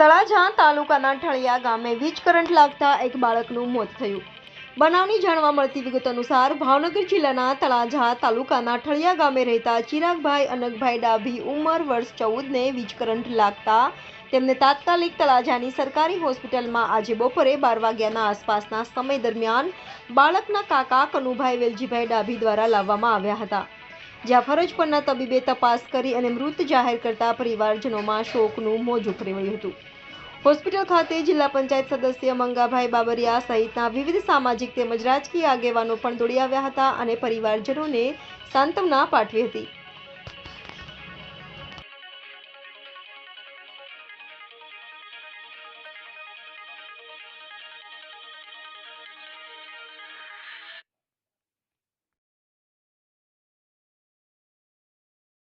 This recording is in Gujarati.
તળાજા તાલુકાના ઠળિયા ગામે વીજ કરંટ લાગતા એક બાળકનું મોત થયું. બનાવની જાણવા મળતી વિગત અનુસાર ભાવનગર જિલ્લાના તળાજા તાલુકાના ઠળિયા ગામે રહેતા ચિરાગભાઈ અનકભાઈ ડાભી ઉંમર વર્ષ ચૌદને વીજ કરંટ લાગતા તેમને તાત્કાલિક તળાજાની સરકારી હોસ્પિટલમાં આજે બપોરે બાર વાગ્યાના આસપાસના સમય દરમિયાન બાળકના કાકા કનુભાઈ વેલજીભાઈ ડાભી દ્વારા લાવવામાં આવ્યા હતા. જ્યાં ફરજ પરના તબીબે તપાસ કરી અને મૃત જાહેર કરતા પરિવારજનોમાં શોકનું મોજું ફરેવડ્યું હતું. હોસ્પિટલ ખાતે જિલ્લા પંચાયત સદસ્ય મંગાભાઈ બાબરિયા સહિતના વિવિધ સામાજિક તેમજ રાજકીય આગેવાનો પણ દોડી આવ્યા હતા અને પરિવારજનોને સાંત્વના પાઠવી હતી.